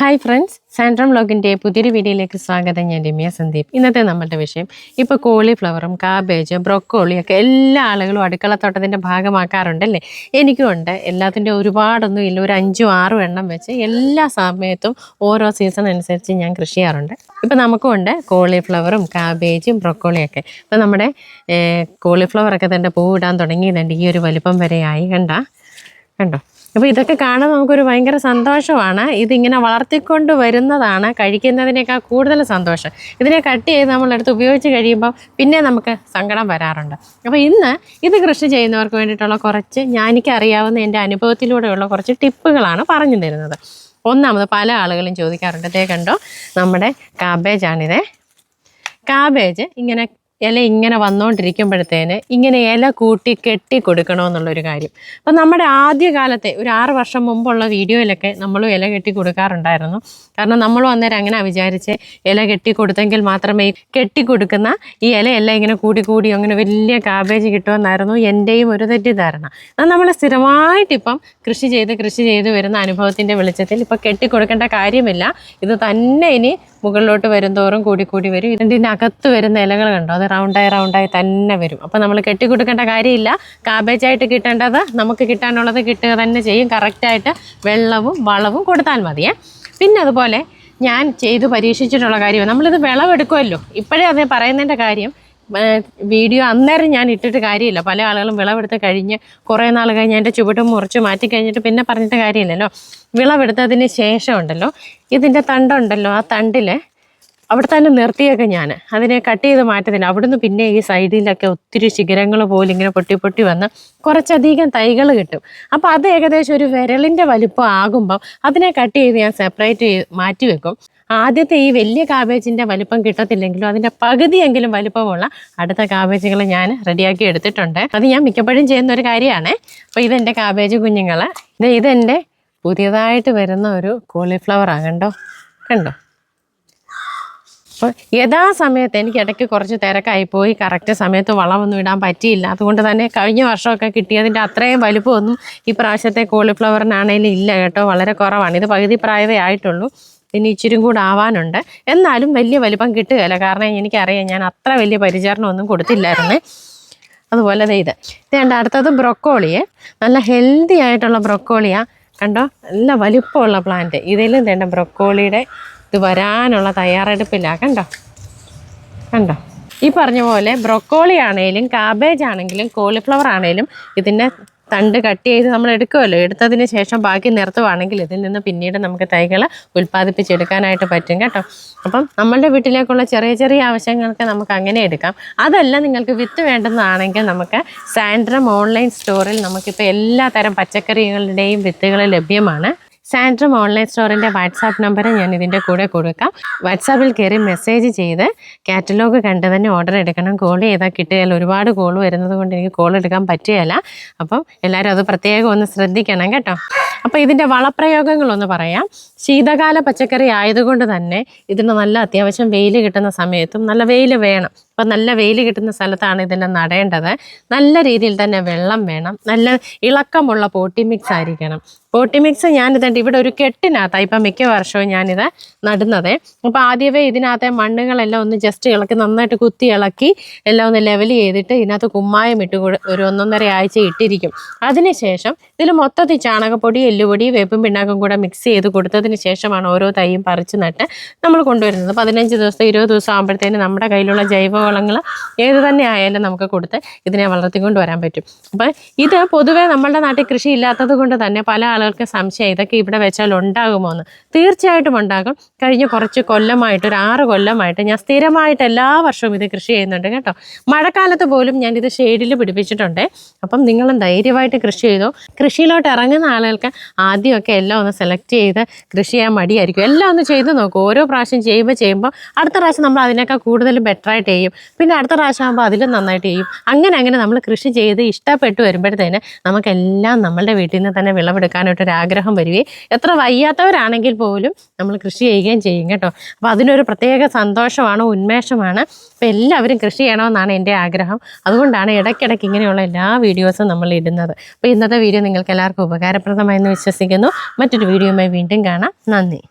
Hi friends സാൻഡ്രം ബ്ലോഗിന്റെ പുതിയൊരു വീഡിയോയിലേക്ക് സ്വാഗതം. ഞാൻ രമ്യ സന്ദീപ്. ഇന്നത്തെ നമ്മളുടെ വിഷയം ഇപ്പോൾ കോളിഫ്ലവറും കാബേജ് ബ്രോക്കോളി ഒക്കെ എല്ലാ ആളുകളും അടുക്കളത്തോട്ടത്തിന്റെ ഭാഗമാക്കാറുണ്ടല്ലേ? എനിക്കും ഉണ്ട്. എല്ലാത്തിന്റെ ഒരുപാടൊന്നും ഇല്ല. ഒരു അഞ്ചും ആറും എണ്ണം വെച്ച് എല്ലാ സമയത്തും ഓരോ സീസൺ അനുസരിച്ച് ഞാൻ കൃഷി ചെയ്യാറുണ്ട്. ഇപ്പോൾ നമുക്കും ഉണ്ട് കോളിഫ്ലവറും കാബേജും ബ്രൊക്കോളിയൊക്കെ ഇപ്പോൾ നമ്മുടെ കോളിഫ്ലവറൊക്കെ തന്നെ പൂവിടാൻ തുടങ്ങിയതുണ്ട് ഈ ഒരു വലിപ്പം വരെയായി കണ്ട? കണ്ടോ? അപ്പോൾ ഇതൊക്കെ കാണാൻ നമുക്കൊരു ഭയങ്കര സന്തോഷമാണ്. ഇതിങ്ങനെ വളർത്തിക്കൊണ്ട് വരുന്നതാണ് കഴിക്കുന്നതിനേക്കാൾ കൂടുതൽ സന്തോഷം. ഇതിനെ കട്ട് ചെയ്ത് നമ്മളെടുത്ത് ഉപയോഗിച്ച് കഴിയുമ്പോൾ പിന്നെ നമുക്ക് സങ്കടം വരാറുണ്ട്. അപ്പോൾ ഇന്ന് ഇത് കൃഷി ചെയ്യുന്നവർക്ക് വേണ്ടിയിട്ടുള്ള കുറച്ച് ഞാനിക്ക് അറിയാവുന്ന എന്റെ അനുഭവത്തിലൂടെയുള്ള കുറച്ച് ടിപ്പുകളാണ് പറഞ്ഞു തരുന്നത്. ഒന്നാമത് പല ആളുകളും ചോദിക്കാറുണ്ട് ഇതേ കണ്ടോ നമ്മുടെ കാബേജാണിതേ കാബേജ് ഇങ്ങനെ ഇല ഇങ്ങനെ വന്നുകൊണ്ടിരിക്കുമ്പോഴത്തേന് ഇങ്ങനെ ഇല കൂട്ടി കെട്ടി കൊടുക്കണമെന്നുള്ളൊരു കാര്യം. അപ്പം നമ്മുടെ ആദ്യകാലത്തെ ഒരു ആറ് വർഷം മുമ്പുള്ള വീഡിയോയിലൊക്കെ നമ്മൾ ഇല കെട്ടി കൊടുക്കാറുണ്ടായിരുന്നു. കാരണം നമ്മളും അന്നേരം അങ്ങനെ വിചാരിച്ച് ഇല കെട്ടി കൊടുത്തെങ്കിൽ മാത്രമേ കെട്ടി കൊടുക്കുന്ന ഈ ഇലയെല്ലാം ഇങ്ങനെ കൂടി കൂടി അങ്ങനെ വലിയ കാബേജ് കിട്ടുമെന്നായിരുന്നു എന്റെയും ഒരു തെറ്റിദ്ധാരണ. അത് നമ്മൾ സ്ഥിരമായിട്ടിപ്പം കൃഷി ചെയ്ത് കൃഷി ചെയ്ത് വരുന്ന അനുഭവത്തിന്റെ വെളിച്ചത്തിൽ ഇപ്പം കെട്ടി കൊടുക്കേണ്ട കാര്യമില്ല. ഇത് തന്നെ ഇനി മുകളിലോട്ട് വരുന്തോറും കൂടി കൂടി വരും. ഇതിന്റെ അകത്ത് വരുന്ന ഇലകൾ കണ്ടോ? അത് റൗണ്ടായി റൗണ്ടായി തന്നെ വരും. അപ്പോൾ നമ്മൾ കെട്ടി കൊടുക്കേണ്ട കാര്യമില്ല കാബേജായിട്ട് കിട്ടേണ്ടത് നമുക്ക് കിട്ടാനുള്ളത് കിട്ടുക തന്നെ ചെയ്യും. കറക്റ്റായിട്ട് വെള്ളവും വളവും കൊടുത്താൽ മതിയേ പിന്നെ അതുപോലെ ഞാൻ ചെയ്ത് പരീക്ഷിച്ചിട്ടുള്ള കാര്യം നമ്മളിത് വിളവെടുക്കുമല്ലോ. ഇപ്പോഴേ അതേ പറയുന്നതിന്റെ കാര്യം. വീഡിയോ അന്നേരം ഞാൻ ഇട്ടിട്ട് കാര്യമില്ല. പല ആളുകളും വിളവെടുത്ത് കഴിഞ്ഞ് കുറേ നാൾ കഴിഞ്ഞ് എന്റെ ചുവട് മുറിച്ച് മാറ്റി കഴിഞ്ഞിട്ട് പിന്നെ പറഞ്ഞിട്ട് കാര്യമില്ലല്ലോ. വിളവെടുത്തതിന് ശേഷം ഉണ്ടല്ലോ ഇതിന്റെ തണ്ടുണ്ടല്ലോ ആ തണ്ടിൽ അവിടെ തന്നെ നിർത്തിയൊക്കെ ഞാൻ. അതിനെ കട്ട് ചെയ്ത് മാറ്റത്തില്ല. അവിടുന്ന് പിന്നെ ഈ സൈഡിലൊക്കെ ഒത്തിരി ശിഖരങ്ങൾ പോലെ ഇങ്ങനെ പൊട്ടി പൊട്ടി വന്ന് കുറച്ചധികം തൈകൾ കിട്ടും. അപ്പോൾ അത് ഏകദേശം ഒരു വിരലിന്റെ വലുപ്പം ആകുമ്പം അതിനെ കട്ട് ചെയ്ത് ഞാൻ സെപ്പറേറ്റ് മാറ്റി വെക്കും. ആദ്യത്തെ ഈ വലിയ കാബേജിന്റെ വലിപ്പം കിട്ടത്തില്ലെങ്കിലും അതിന്റെ പകുതിയെങ്കിലും വലിപ്പമുള്ള അടുത്ത കാബേജുകൾ ഞാൻ റെഡിയാക്കി എടുത്തിട്ടുണ്ട്. അത് ഞാൻ മിക്കപ്പോഴും ചെയ്യുന്ന ഒരു കാര്യമാണ് അപ്പോൾ ഇതെന്റെ കാബേജ് കുഞ്ഞുങ്ങൾ ഇത് ഇതെന്റെ പുതിയതായിട്ട് വരുന്ന ഒരു കോളിഫ്ലവറാണ് കണ്ടോ? കണ്ടോ? അപ്പോൾ യഥാസമയത്ത് എനിക്ക് ഇടയ്ക്ക് കുറച്ച് തിരക്കായി പോയി. കറക്റ്റ് സമയത്ത് വളമൊന്നും ഇടാൻ പറ്റിയില്ല. അതുകൊണ്ട് തന്നെ കഴിഞ്ഞ വർഷമൊക്കെ കിട്ടിയതിന്റെ അത്രയും വലുപ്പമൊന്നും ഈ പ്രാവശ്യത്തെ കോളിഫ്ലവറിനാണേലും ഇല്ല കേട്ടോ. വളരെ കുറവാണ്. ഇത് പകുതി പ്രായമേ ആയിട്ടുള്ളൂ. ഇനി ഇച്ചിരി കൂടെ ആവാനുണ്ട്. എന്നാലും വലിയ വലിപ്പം കിട്ടുകയില്ല കാരണം എനിക്കറിയാം ഞാൻ അത്ര വലിയ പരിചരണമൊന്നും കൊടുത്തില്ലായിരുന്നു. അതുപോലെ ഇത്. ഇതേണ്ട അടുത്തത് ബ്രൊക്കോളിയെ. നല്ല ഹെൽത്തി ആയിട്ടുള്ള ബ്രൊക്കോളിയാ. കണ്ടോ? നല്ല വലിപ്പമുള്ള പ്ലാന്റ് ഇതിലും തേണ്ട ബ്രൊക്കോളിയുടെ ഇത് വരാനുള്ള തയ്യാറെടുപ്പില്ല കണ്ടോ? കണ്ടോ? ഈ പറഞ്ഞ പോലെ ബ്രൊക്കോളി ആണെങ്കിലും കാബേജ് ആണെങ്കിലും കോളിഫ്ലവർ ആണെങ്കിലും ഇതിന്റെ തണ്ട് കട്ട് ചെയ്ത് നമ്മൾ എടുക്കുമല്ലോ. എടുത്തതിന് ശേഷം ബാക്കി നിർത്തുവാണെങ്കിൽ ഇതിൽ നിന്ന് പിന്നീട് നമുക്ക് തൈകൾ ഉൽപ്പാദിപ്പിച്ചെടുക്കാനായിട്ട് പറ്റും കേട്ടോ. അപ്പം നമ്മളുടെ വീട്ടിലേക്കുള്ള ചെറിയ ചെറിയ ആവശ്യങ്ങൾക്ക് നമുക്ക് അങ്ങനെ എടുക്കാം. അതല്ല നിങ്ങൾക്ക് വിത്ത് വേണ്ടുന്നതാണെങ്കിൽ നമുക്ക് സാൻഡ്രം ഓൺലൈൻ സ്റ്റോറിൽ നമുക്കിപ്പോൾ എല്ലാ തരം പച്ചക്കറികളുടെയും വിത്തുകൾ ലഭ്യമാണ്. സാൻഡ്രം ഓൺലൈൻ സ്റ്റോറിന്റെ വാട്സാപ്പ് നമ്പർ ഞാൻ ഇതിന്റെ കൂടെ കൊടുക്കാം. വാട്സാപ്പിൽ കയറി മെസ്സേജ് ചെയ്ത് കാറ്റലോഗ് കണ്ട് തന്നെ ഓർഡർ എടുക്കണം. കോൾ ചെയ്താൽ കിട്ടുകയില്ല ഒരുപാട് കോൾ വരുന്നത് കൊണ്ട് എനിക്ക് കോൾ എടുക്കാൻ പറ്റുകയില്ല. അപ്പം എല്ലാവരും അത് പ്രത്യേകം ഒന്ന് ശ്രദ്ധിക്കണം കേട്ടോ. അപ്പോൾ ഇതിന്റെ വളപ്രയോഗങ്ങളൊന്ന് പറയാം. ശീതകാല പച്ചക്കറി ആയതുകൊണ്ട് തന്നെ ഇതിന് നല്ല അത്യാവശ്യം വെയിൽ കിട്ടുന്ന സമയത്തും നല്ല വെയിൽ വേണം. അപ്പോൾ നല്ല വെയിൽ കിട്ടുന്ന സ്ഥലത്താണ് ഇതെല്ലാം നടേണ്ടത്. നല്ല രീതിയിൽ തന്നെ വെള്ളം വേണം. നല്ല ഇളക്കമുള്ള പോട്ടി മിക്സ് ആയിരിക്കണം. പോട്ടി മിക്സ് ഞാനിതുണ്ട് ഇവിടെ ഒരു കെട്ടിനകത്താണ് ഇപ്പം മിക്ക വർഷവും ഞാനിത് നടുന്നത്. അപ്പോൾ ആദ്യമേ ഇതിനകത്തെ മണ്ണുകളെല്ലാം ഒന്ന് ജസ്റ്റ് ഇളക്കി നന്നായിട്ട് കുത്തി ഇളക്കി എല്ലാം ഒന്ന് ലെവൽ ചെയ്തിട്ട് ഇതിനകത്ത് കുമ്മായം ഇട്ട് ഒരു ഒന്നൊന്നര ആഴ്ച ഇട്ടിരിക്കും. അതിനുശേഷം ഇതിൽ മൊത്തത്തിൽ ചാണകപ്പൊടി എല്ലുപൊടി വേപ്പും പിണ്ണാക്കും കൂടെ മിക്സ് ചെയ്ത് കൊടുത്തതിന് ശേഷമാണ് ഓരോ തൈയും പറിച്ച് നട്ട് നമ്മൾ കൊണ്ടുവരുന്നത്. പതിനഞ്ച് ദിവസം ഇരുപത് ദിവസം ആകുമ്പോഴത്തേന് നമ്മുടെ കയ്യിലുള്ള ജൈവവളങ്ങൾ ഏത് തന്നെ ആയാലും നമുക്ക് കൊടുത്ത് ഇതിനെ വളർത്തിക്കൊണ്ട് വരാൻ പറ്റും. അപ്പം ഇത് പൊതുവേ നമ്മളുടെ നാട്ടിൽ കൃഷി ഇല്ലാത്തത് കൊണ്ട് തന്നെ പല ആളുകൾക്ക് സംശയം ഇതൊക്കെ ഇവിടെ വെച്ചാൽ ഉണ്ടാകുമോ എന്ന് തീർച്ചയായിട്ടും ഉണ്ടാകും. കഴിഞ്ഞ കുറച്ച് കൊല്ലമായിട്ട് ഒരു ആറ് കൊല്ലമായിട്ട് ഞാൻ സ്ഥിരമായിട്ട് എല്ലാ വർഷവും ഇത് കൃഷി ചെയ്യുന്നുണ്ട് കേട്ടോ. മഴക്കാലത്ത് പോലും ഞാൻ ഇത് ഷെയ്ഡിൽ പിടിപ്പിച്ചിട്ടുണ്ട്. അപ്പം നിങ്ങളും ധൈര്യമായിട്ട് കൃഷി ചെയ്തോ. കൃഷിയിലോട്ട് ഇറങ്ങുന്ന ആളുകൾക്ക് ആദ്യമൊക്കെ എല്ലാം ഒന്ന് സെലക്ട് ചെയ്ത് കൃഷി ചെയ്യാൻ മടിയായിരിക്കും. എല്ലാം ഒന്ന് ചെയ്ത് നോക്കും. ഓരോ പ്രാവശ്യം ചെയ്യുമ്പോൾ ചെയ്യുമ്പോൾ അടുത്ത പ്രാവശ്യം നമ്മൾ അതിനേക്കാൾ കൂടുതൽ ബെറ്ററായിട്ട് ചെയ്യും. പിന്നെ അടുത്ത പ്രാവശ്യം ആകുമ്പോൾ അതിലും നന്നായിട്ട് ചെയ്യും. അങ്ങനെ അങ്ങനെ നമ്മൾ കൃഷി ചെയ്ത് ഇഷ്ടപ്പെട്ട് വരുമ്പോഴത്തേന് നമുക്കെല്ലാം നമ്മളുടെ വീട്ടിൽ നിന്ന് തന്നെ വിളവെടുക്കാനായിട്ടൊരു ആഗ്രഹം വരികയും എത്ര വയ്യാത്തവരാണെങ്കിൽ പോലും നമ്മൾ കൃഷി ചെയ്യുകയും ചെയ്യും കേട്ടോ. അപ്പോൾ അതിനൊരു പ്രത്യേക സന്തോഷമാണ് ഉന്മേഷമാണ്. അപ്പോൾ എല്ലാവരും കൃഷി ചെയ്യണമെന്നാണ് എന്റെ ആഗ്രഹം. അതുകൊണ്ടാണ് ഇടയ്ക്കിടയ്ക്ക് ഇങ്ങനെയുള്ള എല്ലാ വീഡിയോസും നമ്മൾ ഇടുന്നത്. അപ്പോൾ ഇന്നത്തെ വീഡിയോ നിങ്ങൾക്ക് എല്ലാവർക്കും ഉപകാരപ്രദമായെന്ന് വിശ്വസിക്കുന്നു. മറ്റൊരു വീഡിയോയുമായി വീണ്ടും കാണാം. നന്ദി.